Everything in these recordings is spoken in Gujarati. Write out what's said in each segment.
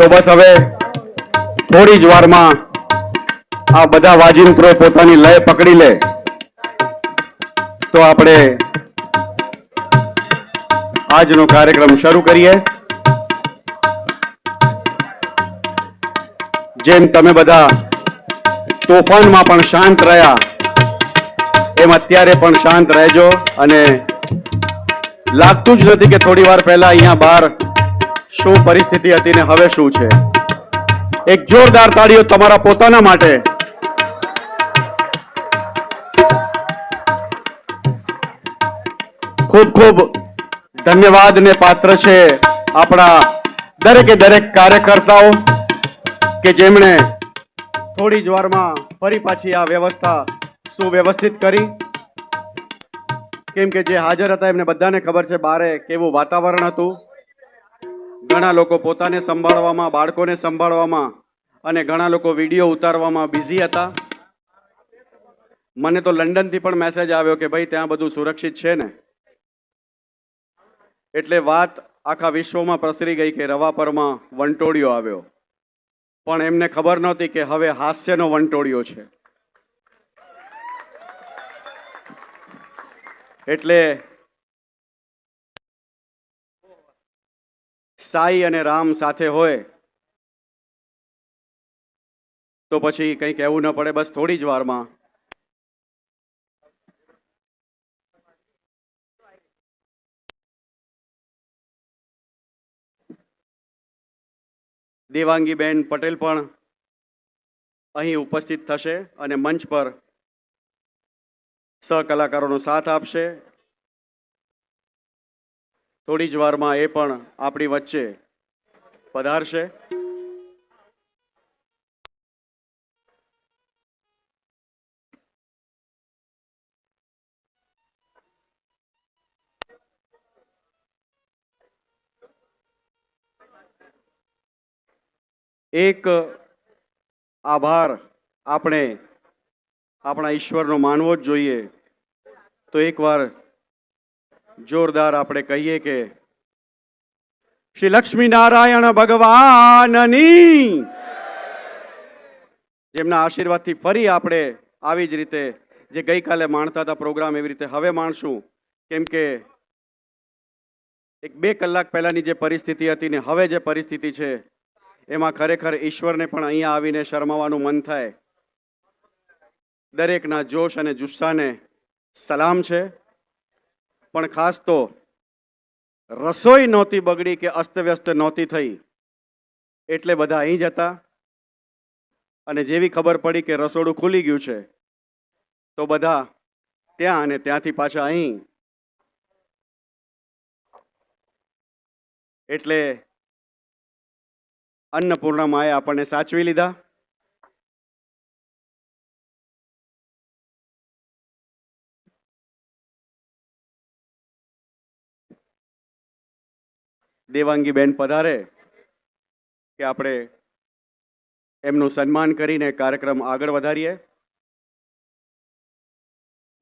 તો બસ હવે થોડી જ વારમાં આ બધા વાજિંત્રો પોતાની લય પકડી લે. તો આપણે આજનો કાર્યક્રમ શરૂ કરીએ. જેમ તમે બધા તોફાનમાં પણ શાંત રહ્યા, એમ અત્યારે પણ શાંત રહેજો અને લાગતું જ નથી કે થોડી વાર પહેલા અહીંયા બહાર શું પરિસ્થિતિ હતી ને હવે શું છે? એક જોરદાર તાળીઓ તમારા પોતાના માટે. ખૂબ ખૂબ ધન્યવાદ ને પાત્ર છે આપણા દરેકે દરેક કાર્યકર્તાઓ કે જેમણે થોડી જ વારમાં ફરી પાછી આ વ્યવસ્થા સુવ્યવસ્થિત કરી. કેમ કે જે હાજર હતા એમને બધાને ખબર છે બારે કેવું વાતાવરણ હતું. ઘણા લોકો પોતાને સંભાળવામાં, બાળકોને સંભાળવામાં અને ઘણા લોકો વીડિયો ઉતારવામાં બિઝી હતા. મને તો લંડનથી પણ મેસેજ આવ્યો કે ભાઈ ત્યાં બધું સુરક્ષિત છે ને? એટલે વાત આખા વિશ્વમાં પ્રસરી ગઈ કે રવાપરમાં વંટોળિયો આવ્યો. પણ એમને ખબર નહોતી કે હવે હાસ્યનો વંટોળિયો છે. એટલે સાઈ અને રામ સાથે હોય, તો પછી કંઈ કહેવું ન પડે, બસ થોડી જ વારમાં. દેવાંગીબેન પટેલ પણ અહીં ઉપસ્થિત થશે અને મંચ પર સહકલાકારોનો સાથ આપશે. થોડી જ વારમાં એ પણ આપણી વચ્ચે પધારશે. એક આભાર આપણે આપણા ઈશ્વરનો માનવો જ જોઈએ. તો એકવાર જોરદાર આપણે કહીએ કે શ્રી લક્ષ્મી નારાયણ ભગવાનની. જેમના આશીર્વાદથી ફરી આપણે આવી જ રીતે જે ગઈકાલે માણતા હતા પ્રોગ્રામ એવી રીતે હવે માણશું, કેમ કે એક બે કલાક પહેલાની જે પરિસ્થિતિ હતી ને હવે જે પરિસ્થિતિ છે, એમાં ખરેખર ઈશ્વરને પણ અહીંયા આવીને શરમાવાનું મન થાય. દરેકના જોશ અને જુસ્સાને સલામ છે. પણ ખાસ તો રસોઈ નહોતી બગડી કે અસ્તવ્યસ્ત નહોતી થઈ, એટલે બધા અહીં જ હતા. અને જેવી ખબર પડી કે રસોડું ખુલી ગયું છે, તો બધા ત્યાં અને ત્યાંથી પાછા અહીં. એટલે અન્નપૂર્ણા માએ આપણને સાચવી લીધા. દેવાંગી બેન પધારે કે આપણે એમનું સન્માન કરીને કાર્યક્રમ આગળ વધારીએ.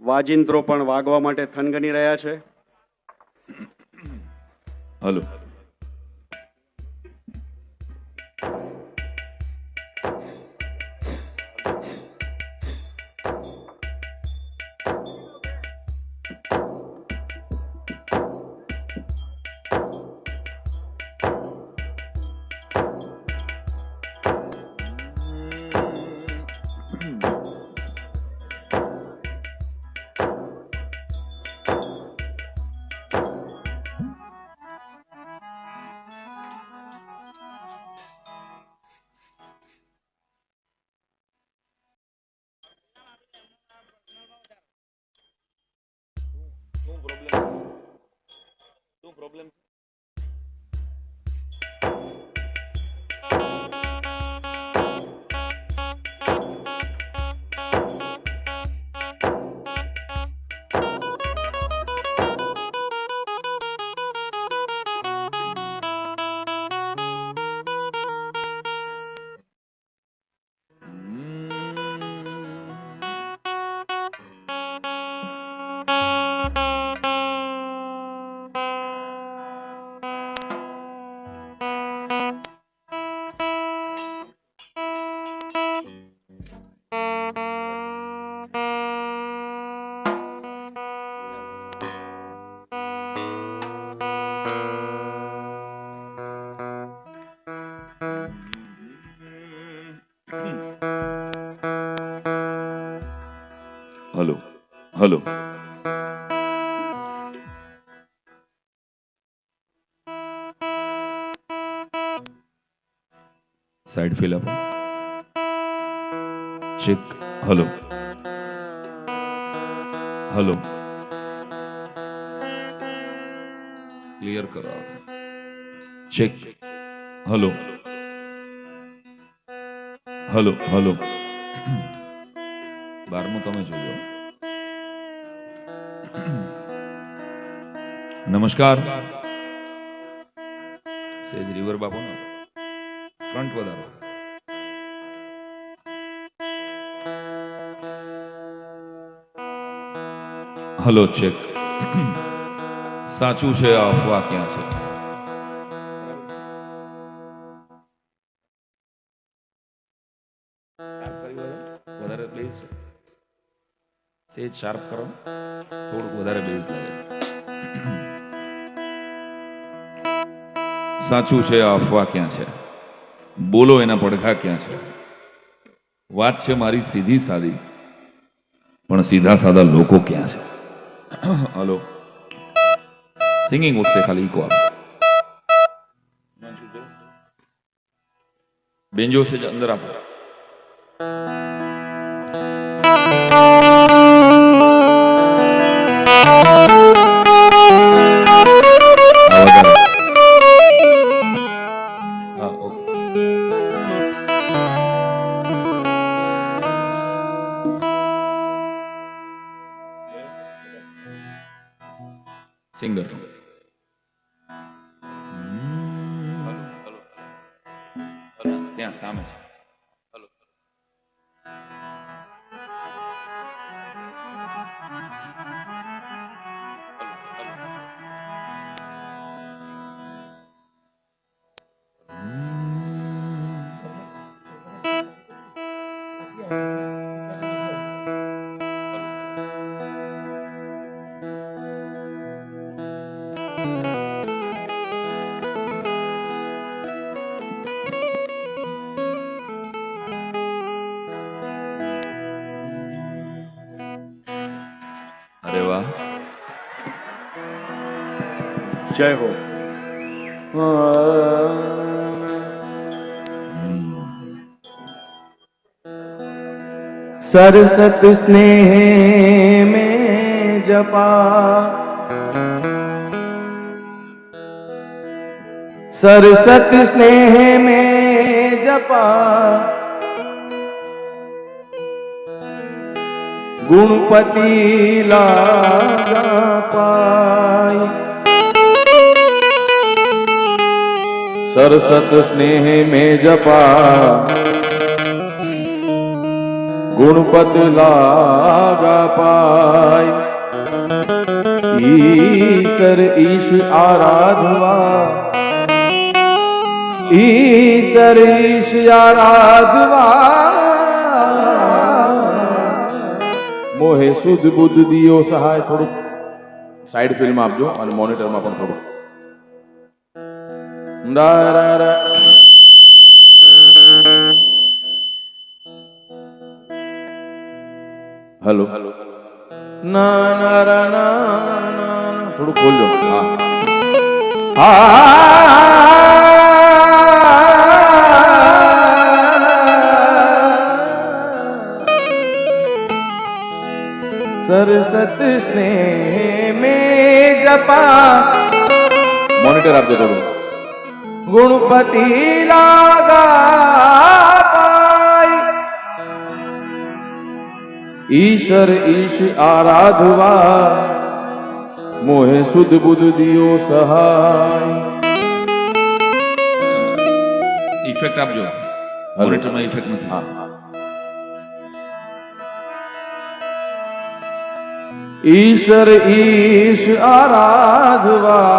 વાજિંત્રો પણ વાગવા માટે થનગની રહ્યા છે. હલો. શું hello side fill up check. Hello. Hello. Clear કરો ચેક. હલો. Hello hello. બારમું તમે જોજો. નમસ્કાર સેજ રિવર બાપુ ફ્રન્ટ વધારો હલો ચેક સાચું છે આ અફવા ક્યાં છે વધારે બેઝ સેજ શાર્પ કરો થોડુંક વધારે બેઝ લાગે સાચું છે અફવા ક્યાં છે? બોલો એના પડઘા ક્યાં છે? વાત છે મારી સીધી સાદી, પણ સીધા સાદા લોકો ક્યાં છે? હલો. સિંગિંગ વખતે ખાલી ઇકો આપો. બેન્જો છે, અંદર આપો. આ જય હો सरसत स्नेह में जपा सरसत स्नेह में जपा गुणपति लागा पाई सरसत स्नेह में जपा गुणपत लागा पाय ईश्वर ईश आराधवा ईश्वर ईश आराधवा મોહે શુદ્ધ બુદ્ધ દિયો સહાય થોડુંક સાઈડ ફિલ્મ આપજો અને મોનિટરમાં પણ થોડુંક રા. હેલો ના ના ના ના. થોડું ખોલજો હા. સરસત સ્નેહ મે જપા. મોનિટર આપજો થોડું. ગુણપતિ લાગા પાય ઈશ્વર ઈશ આરાધવા મોહે સુધ બુદ્ધ દિયો સહાય ઇફેક્ટ આપજો મોનિટરમાં ઇફેક્ટ નથી હા ઈશ્વર ઈશ આરાધવા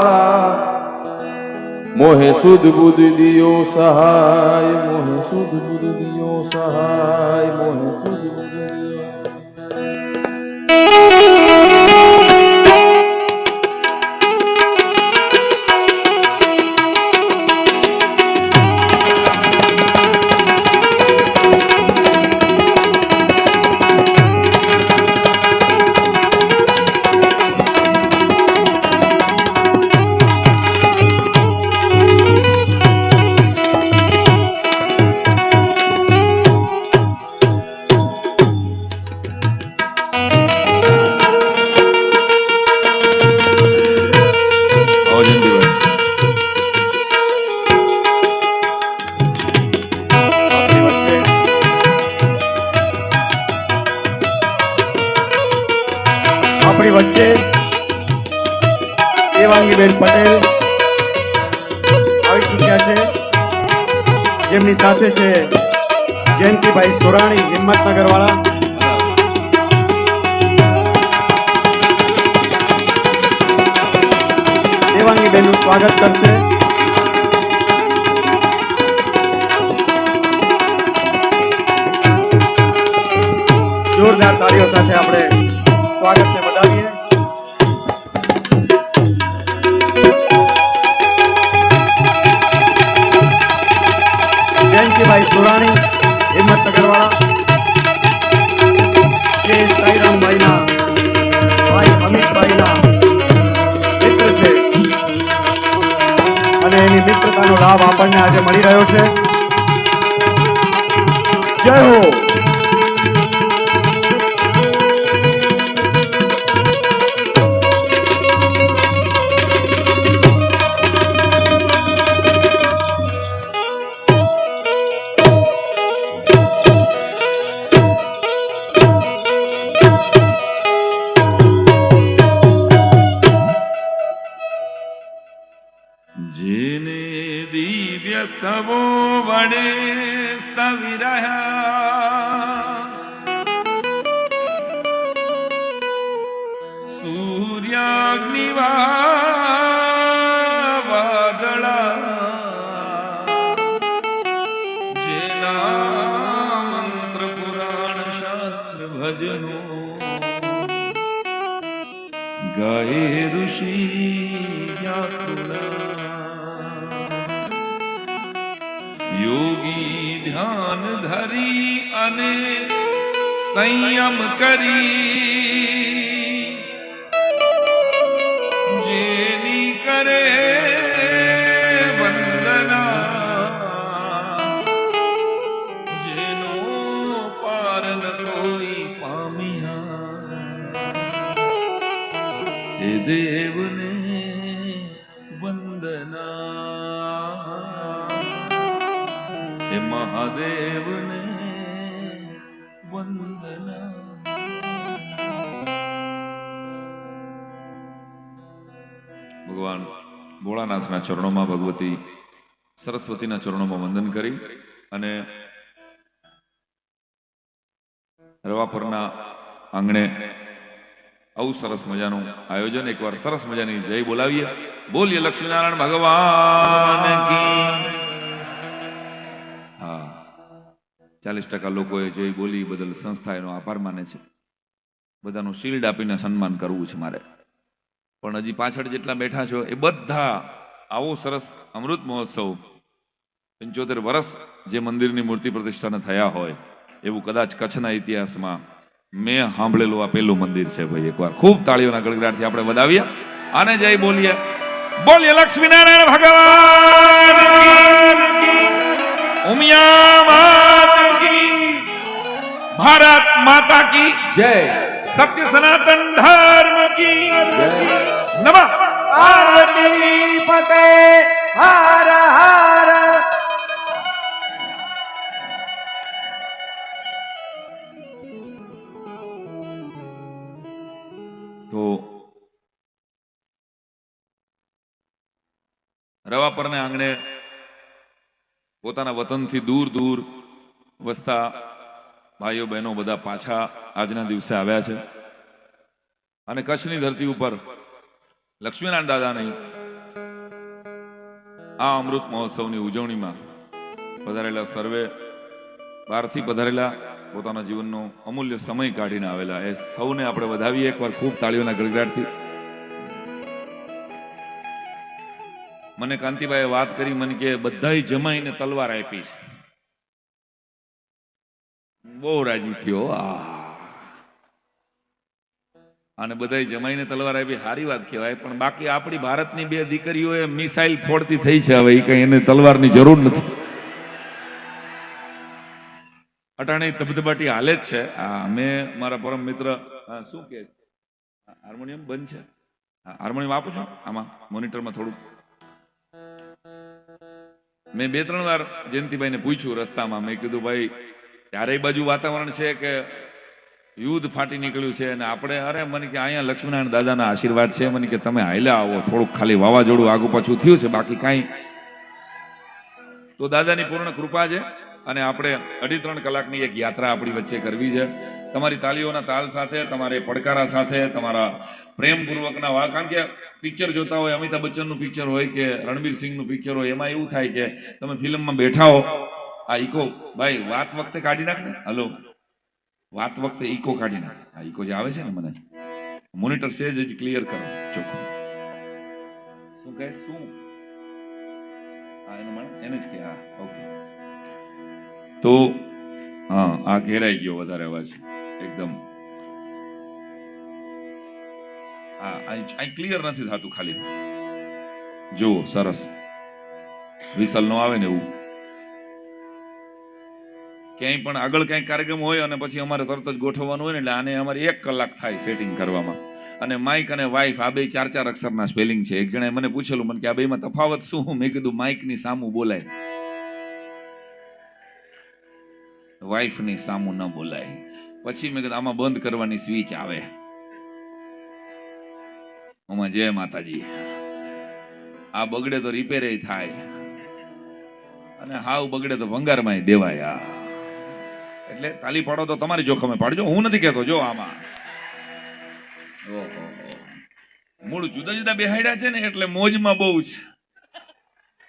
મોહે સુદ બુદ્ધ દિયો સહાય મોહે સુદ બુદ્ધ દિયો સહાય મોહે સુદ બુદ્ધ દિયો આપણી વચ્ચે. દેવાંગીબેન પટેલ. આવી ચૂક્યા છે. જેમની સાથે છે જયંતિભાઈ સોરાણી હિંમતનગર વાળા દેવાંગીબેનનું સ્વાગત કરશે. જોરદાર તાળીઓ સાથે આપણે સ્વાગતને વધાવીએ જયંતિભાઈ સુરાણી હિંમતનગરવાળા અમિતભાઈના મિત્ર છે. અને એની મિત્રતાનો લાભ આપણને આજે મળી રહ્યો છે. જય હો! ગાય ઋષિ યોગી ધ્યાન ધરી અને સંયમ કરી મહાદેવને વંદના ભગવાન ભોળાનાથના ચરણોમાં ભગવતી સરસ્વતીના ચરણોમાં વંદન કરી અને રવાપરના આંગણે આવું સરસ મજાનું આયોજન એકવાર સરસ મજાની જય બોલાવીએ બોલીએ લક્ષ્મીનારાયણ ભગવાન ચાલીસ ટકા લોકોએ જોઈ બોલી બદલ સંસ્થા એનો આભાર માને છે. બધાનું શિલ્ડ આપીને સન્માન કરવું છે મારે. પણ હજી પાછળ જેટલા બેઠા છો એ બધા આવો સરસ અમૃત મહોત્સવ પંચોતેર વર્ષ જે મંદિરની મૂર્તિ પ્રતિષ્ઠાને થયા હોય, એવું કદાચ કચ્છના ઇતિહાસમાં મેં સાંભળેલું આ પહેલું મંદિર છે ભાઈ એકવાર. ખૂબ તાળીઓના ગળગડાટથી આપણે વધાવીએ. આને જઈ બોલીએ. બોલીએ લક્ષ્મીનારાયણ ભગવાન. ઉમિયા ભારત માતા કી જય સત્ય સનાતન ધર્મ કી નમઃ પાર્વતી પતે હર હર તો રવાપરને આંગણે પોતાના વતનથી દૂર દૂર વસતા ભાઈઓ બહેનો બધા પાછા આજના દિવસે આવ્યા છે. અને કચ્છની ધરતી ઉપર લક્ષ્મીનારાયણ દાદાની આ અમૃત મહોત્સવની ઉજવણીમાં પધારેલા સર્વે, બહારથી પધારેલા પોતાના જીવનનો અમૂલ્ય સમય કાઢીને આવેલા. એ સૌને આપણે વધાવીએ એકવાર ખૂબ તાળીઓના ગડગડાટથી. મને કાંતિભાઈએ વાત કરી, મને કે બધાય જમાઈને તલવાર આપી છે. બહુ રાજી થયો, આ. અને બધાય જમાઈને તલવાર આવી સારી વાત કહેવાય, પણ બાકી આપણી ભારતની બે દીકરીઓએ મિસાઇલ ફોડતી થઈ છે હવે એ કઈ એને તલવારની જરૂર નથી. અટાણે ધબધબાટી હાલે જ છે. હા મેં મારા પરમ મિત્ર શું કે? હાર્મોનિયમ બંધ છે? હાર્મોનિયમ આપું છું? આમાં, મોનિટરમાં થોડું. મેં બે ત્રણ વાર જયંતિભાઈને પૂછ્યું રસ્તામાં, મેં કીધું, ભાઈ ત્યારે બાજુ વાતાવરણ છે કે યુદ્ધ ફાટી નીકળ્યું છે અને આપણે, અરે, મને કે અહીંયા લક્ષ્મીનારાયણ દાદાના આશીર્વાદ છે, મને કે તમે હાલ્યા આવો, થોડુંક ખાલી વાવાઝોડું આગુ પાછું થયું છે, બાકી કાંઈ. તો દાદાની પૂર્ણ કૃપા છે અને આપણે અઢી ત્રણ કલાકની એક યાત્રા આપણી વચ્ચે કરવી છે. તમારી તાલીઓના તાલ સાથે, તમારે પડકારા સાથે, તમારા પ્રેમપૂર્વકના વા કારણ કે પિક્ચર જોતા હોય, અમિતાભ બચ્ચનનું પિક્ચર હોય કે રણવીર સિંહનું પિક્ચર હોય, એમાં એવું થાય કે તમે ફિલ્મમાં બેઠા હો આ ઈકો, ભાઈ, વાત વખતે કાઢી નાખ ને. હલો. વાત વખતે ઈકો કાઢી નાખ. આ ઈકો જે આવે છે ને મને. મોનિટર સેજ જ ક્લિયર કરો. ચોખ્ખું. શું કહે? શું? હા, એનો મને એને જ કે હા, ઓકે. તો, હા, આ ઘેરાઈ ગયો વધારે અવાજ. એકદમ. હા અહીં ક્લિયર નથી થતું ખાલી. જુઓ, સરસ. વિસલ નો આવે ને એવું. ક્યાંય પણ આગળ ક્યાંય કાર્યક્રમ હોય અને પછી અમારે તરત જ ગોઠવવાનું હોય ને એટલે આને અમારે એક કલાક થાય સેટિંગ કરવામાં. અને માઇક અને વાઇફ આ બે ચાર ચાર અક્ષરના સ્પેલિંગ છે. એક જણાએ મને પૂછેલું, મને કે આ બેમાં તફાવત શું? મેં કીધું, માઇકની સામું બોલાય. વાઇફની સામું ન બોલાય. પછી મેં કીધું, આમાં બંધ કરવાની સ્વિચ આવે. આમાં જય માતાજી. આ બગડે તો રિપેર થાય. અને હાવ બગડે તો ભંગારમાં દેવાય આ. એટલે તાલી પાડો તો તમારી જોખમે પાડજો. હું નથી કહેતો, જો આમાં. મૂળ જુદા જુદા બેહાડ્યા છે ને, એટલે મોજમાં બહુ છે.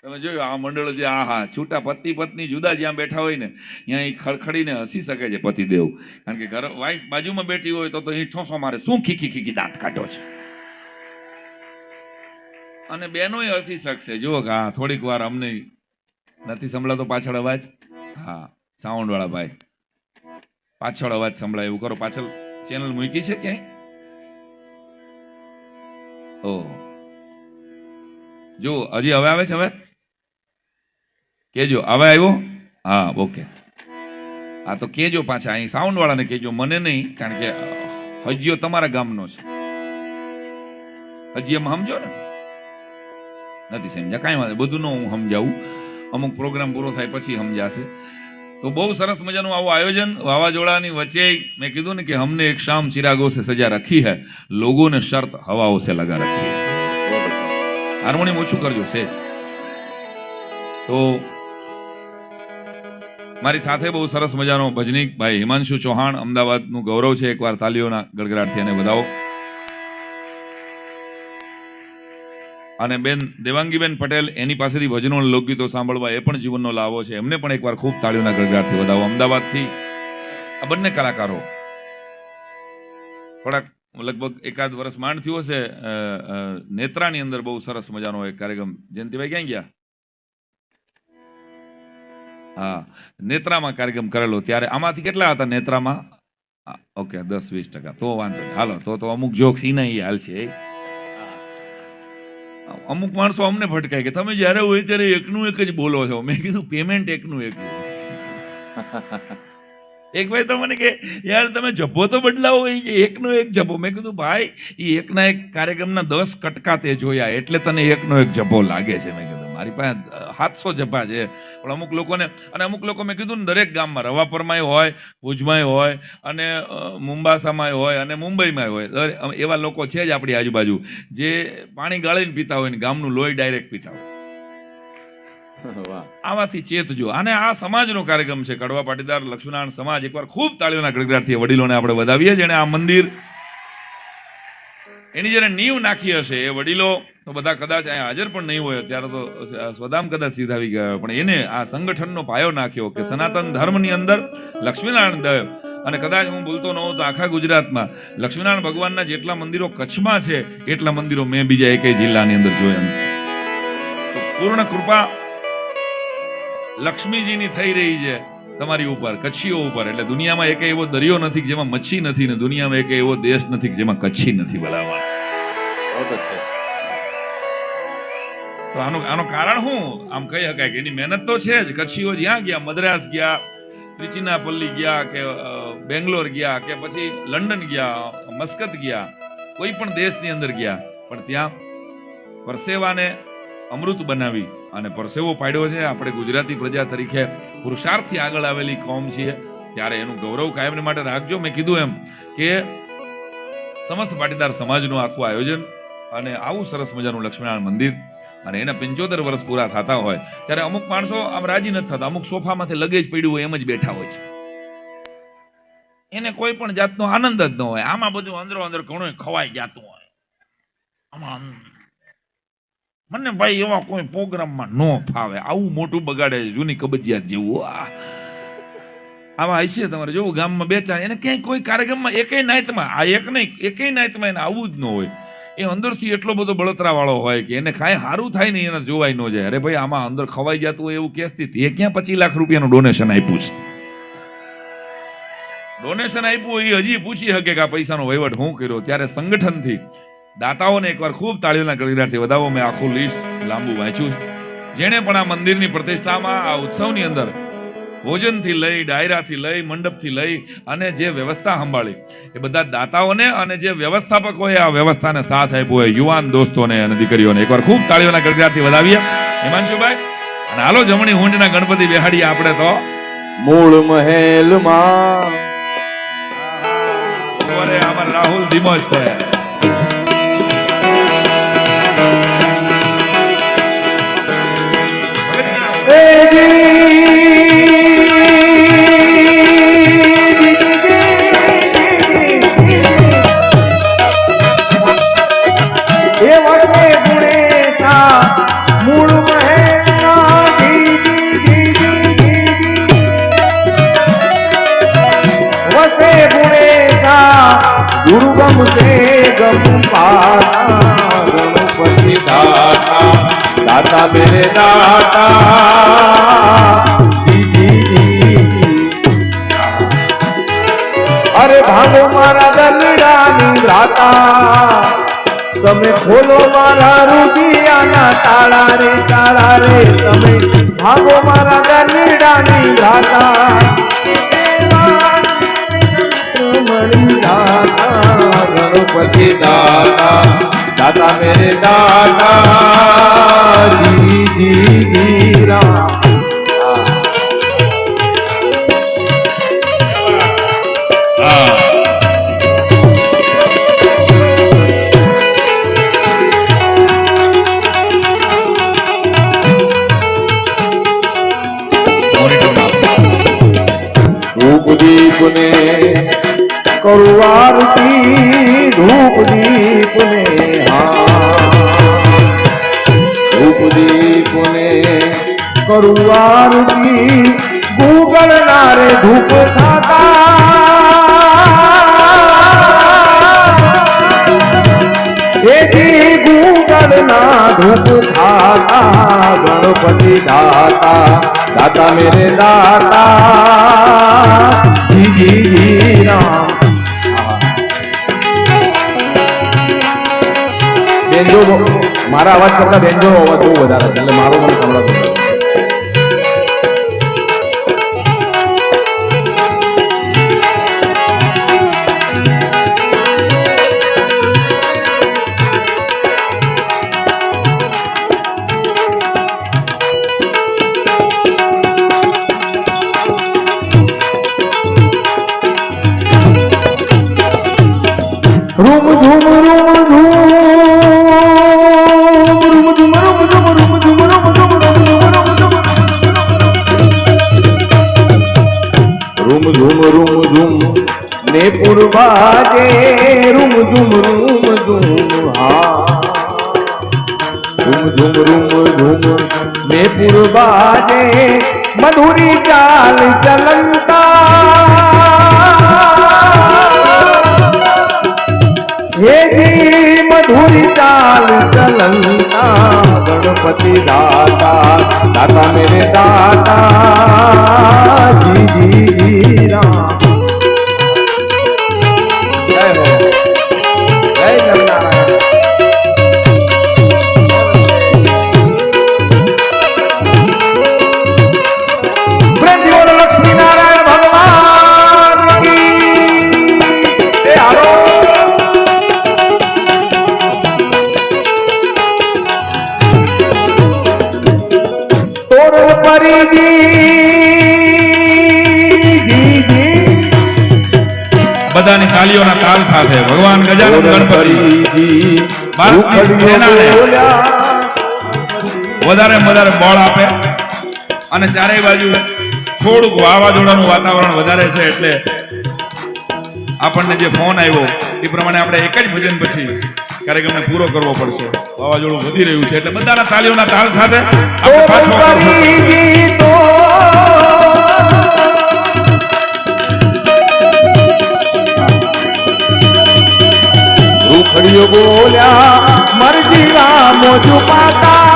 તમે જોયું, આ મંડળ જે આહા છૂટા પતિ પત્ની જુદા જ્યાં બેઠા હોય ને, ત્યાં એ ખડખડીને હસી શકે છે પતિદેવ. કારણ કે ઘર વાઈફ બાજુમાં બેઠી હોય તો તો એ ઠોસો મારે. શું ખીખી ખીખી દાંત કાઢો છે? અને બેનોય હસી શકશે. જુઓ કે હા થોડીક વાર અમને નથી સંભળાતો પાછળ અવાજ. હા સાઉન્ડ વાળા ભાઈ. પાછળ અવાજ સંભળાય એવું કરો. પાછળ ચેનલ મૂકી છે ક્યાંય? ઓહ જો હજી હવે આવે છે, હવે? કેજો, હવે આવ્યો? હા ઓકે હા, તો કેજો પાછા, અહીં સાઉન્ડ વાળાને કેજો, મને નહીં, કારણ કે હજીઓ તમારા ગામનો છે. હજી એમ સમજો ને? નથી સમજ્યા, કાંઈ વાંધો બધું ન હું સમજાવું. અમુક પ્રોગ્રામ પૂરો થાય પછી સમજાશે. તો બહુ સરસ મજાનું આવું આયોજન વાવાઝોડાની વચ્ચે મેં કીધું ને કે હમને એક શામ ચિરાગો સે સજા રખી હૈ, લોગોને શર્ત હવાઓ સે લગા રખી હૈ. હાર્મોનિયમ ઓછું કરજો, સેજ. તો મારી સાથે બહુ સરસ મજાનો ભજનીક ભાઈ હિમાંશુ ચૌહાણ અમદાવાદનું ગૌરવ છે, એકવાર તાલીઓના ગડગડાટથી એને વધાવો. અને બેન, દેવાંગીબેન પટેલ એની પાસેથી ભજનો લોકગીતો સાંભળવા એ પણ જીવનનો લાવો છે. એમને પણ એકવાર ખૂબ તાળીઓના ગળગાટથી વધાવો. અમદાવાદથી આ બંને કલાકારો થોડાક લગભગ એકાદ વર્ષ માંડ થયું હશે નેત્રાની અંદર બહુ સરસ મજાનો એક કાર્યક્રમ. જયંતિભાઈ, ક્યાં ગયા? હા, નેત્રામાં કાર્યક્રમ કરેલો. ત્યારે આમાંથી કેટલા હતા નેત્રામાં? ઓકે, દસ વીસ ટકા. તો વાંધો હાલો, તો તો અમુક જોક્સ એ નહીં હાલ છે અમુક માણસો અમને ભટકાય કે તમે જ્યારે હોય ત્યારે એકનું એક જ બોલો છો. મેં કીધું પેમેન્ટ એકનું એક. એક ભાઈ તો મને કે, યાર, તમે જબ્બો તો બદલાવો એ કે, એકનો એક જબ્બો મેં કીધું, ભાઈ એ એકના એક કાર્યક્રમના દસ કટકા તે જોયા, એટલે તને એકનો એક જબ્બો લાગે છે. મેં કીધું મારી પાસે સાતસો જબ્બા છે. પણ અમુક લોકોને અને અમુક લોકો મેં કીધું ને દરેક ગામમાં રવાપરમાંય હોય ભુજમાંય હોય અને મુંબાસામાંય હોય અને મુંબઈમાંય હોય. એવા લોકો છે જ આપણી આજુબાજુ જે પાણી ગાળીને પીતા હોય ને ગામનું લોહી ડાયરેક્ટ પીતા હોય. આમાંથી ચેતજો અને આ સમાજનો કાર્યક્રમ છે. કડવા પાટીદાર લક્ષ્મીનારાયણ સમાજ એકવાર ખૂબ તાળીઓના ગડગડાટથી વડીલોને આપણે વધાવીએ જેણે આ મંદિર એની જ્યારે નીવ નાખી હશે, એ વડીલો તો બધા કદાચ અહીંયા હાજર પણ નહીં હોય ત્યારે તો સ્વદામ કદાચ સીધાવી ગયા પણ એને આ સંગઠનનો પાયો નાખ્યો કે સનાતન ધર્મની અંદર લક્ષ્મીનારાયણ દેવ અને કદાચ હું ભૂલતો ન હોઉં તો આખા ગુજરાતમાં લક્ષ્મીનારાયણ ભગવાનના જેટલા મંદિરો કચ્છમાં છે, એટલા મંદિરો મેં બીજા એકેય જિલ્લાની અંદર જોયા પૂર્ણ કૃપા લક્ષ્મીજીની થઈ રહી છે. તમારી ઉપર, કચ્છીઓ ઉપર. એટલે દુનિયામાં એક એવો દરિયો નથી જેમાં મચ્છી નથી ને દુનિયામાં એક એવો દેશ નથી જેમાં કચ્છી નથી બોલાવવા તો આનું આનું કારણ શું? આમ કહી શકાય કે એની મહેનત તો છે જ. કચ્છીઓ જ્યાં ગયા, મદ્રાસ ગયા, ત્રિચિનાપલ્લી ગયા કે બેંગ્લોર ગયા કે પછી લંડન ગયા, મસ્કત ગયા, કોઈ પણ દેશની અંદર ગયા. પણ ત્યાં પરસેવાને અમૃત બનાવી અને પરસેવો પાડ્યો છે. આપણે ગુજરાતી પ્રજા તરીકે પુરુષાર્થથી આગળ આવેલી કોમ છીએ. ત્યારે એનું ગૌરવ કાયમને માટે રાખજો. મેં કીધું એમ કે સમસ્ત પાટીદાર સમાજનું આખું આયોજન અને આવું સરસ મજાનું લક્ષ્મીનારાયણ મંદિર અને એના પંચોતેર વર્ષ પૂરા થતા હોય, ત્યારે અમુક માણસો આમ રાજી નથી થતા. અમુક સોફામાંથી લગેજ પડ્યું હોય એમ જ બેઠા હોય છે. એને કોઈ પણ જાતનો આનંદ જ ન હોય. આમાં બધું અંદરો અંદર ઘણું ખવાઈ જતું હોય. આમાં મને ભાઈ એવા કોઈ પ્રોગ્રામમાં ન ફાવે. આવું મોટું બગાડે જૂની કબજિયાત જેવું. આવા હશે તમારે. જોવું, ગામમાં બે ચાર, એને ક્યાંય કોઈ કાર્યક્રમમાં એકેય નાયતમાં આ એક નહીં, એકેય નાયતમાં એને આવવું જ ન હોય. એ અંદરથી એટલો બધો બળતરા વાળો હોય કે એને કાંઈ સારું થાય નહીં એને જોવાય ન જાય. અરે ભાઈ, આમાં અંદર ખવાઈ જતું હોય એવું કેસથી એ ક્યાં પચીસ લાખ રૂપિયાનું ડોનેશન આપ્યું છે? ડોનેશન આપ્યું એ હજી પૂછી શકે કે આ પૈસાનો વહીવટ હું કર્યો. ત્યારે સંગઠનથી દાતાઓને એકવાર ખૂબ તાળીઓના ગળગડાટથી વધાવો. મેં આખું લિસ્ટ લાંબુ વાંચ્યું. જેણે પણ આ મંદિરની પ્રતિષ્ઠામાં આ ઉત્સવની અંદર ભોજનથી લઈ ડાયરાથી લઈ મંડપથી લઈ અને જે વ્યવસ્થા સંભાળી એ બધા દાતાઓને અને જે વ્યવસ્થાપકોએ આ વ્યવસ્થાને સાથ આપ્યો હોય યુવાન દોસ્તોને અને દીકરીઓને એકવાર ખૂબ તાળીઓના ગળગડાટથી વધાવીએ. હિમાંશુભાઈ અને હાલો જમણી હુંડના ગણપતિ બેહાડીએ આપણે તો. મૂળ મહેલમાં. રાહુલ ધીમો છે. ગંપાના ગણપતિ દાતા દાતા મેરે દાતા. અરે ભાગો મારા દલડાની રાતા તમે ખોલો મારા રુદિયાના તાળા રે તાળા રે તમે ભાગો મારા દલડાની રાતા મણી રાતા गणपति दादा दादा मेरे दादा जी जी जी राम કરુવાર ધૂપ ગણપતિ દાતા દાતા મેરે દાતા. જી જી જી રામ બેનજો મારા અવાજ કરતા બેનજો અવાજ બહુ વધારે એટલે મારો મને સંભળાતો રૂમ ઝૂમ રૂમ રૂમ ઝૂમ રૂમ ઝૂમ ને પૂર્વાજે રૂમ ઝૂમ રૂમ ઝૂમ હા રૂમ ઝૂમ રૂમ ઝૂમ ને પૂર્વાજે મધુરી ચાલ दाता दाता मेरे दाता जी जी जी ભગવાન ગજાનંદ ગણપતિ. ભારતની સેનાને વધારે વધારે બળ આપે. અને ચારેય બાજુ થોડુંક વાવાઝોડાનું વાતાવરણ વધારે છે એટલે આપણને જે ફોન આવ્યો એ પ્રમાણે આપણે એક જ ભજન પછી કાર્યક્રમને પૂરો કરવો પડશે. વાવાઝોડું વધી રહ્યું છે એટલે બધાના તાલીઓના તાલ સાથે આપણે પાછો રૂખડીઓ બોલ્યા મરજી રામો છુપાતા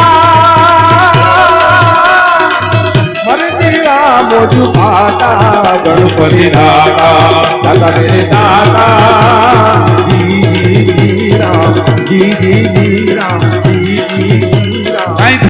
મરજી રામો છુપાતા ગણપતિ દાદા રે દાદા જી જી રામ જી જી રામ જી જી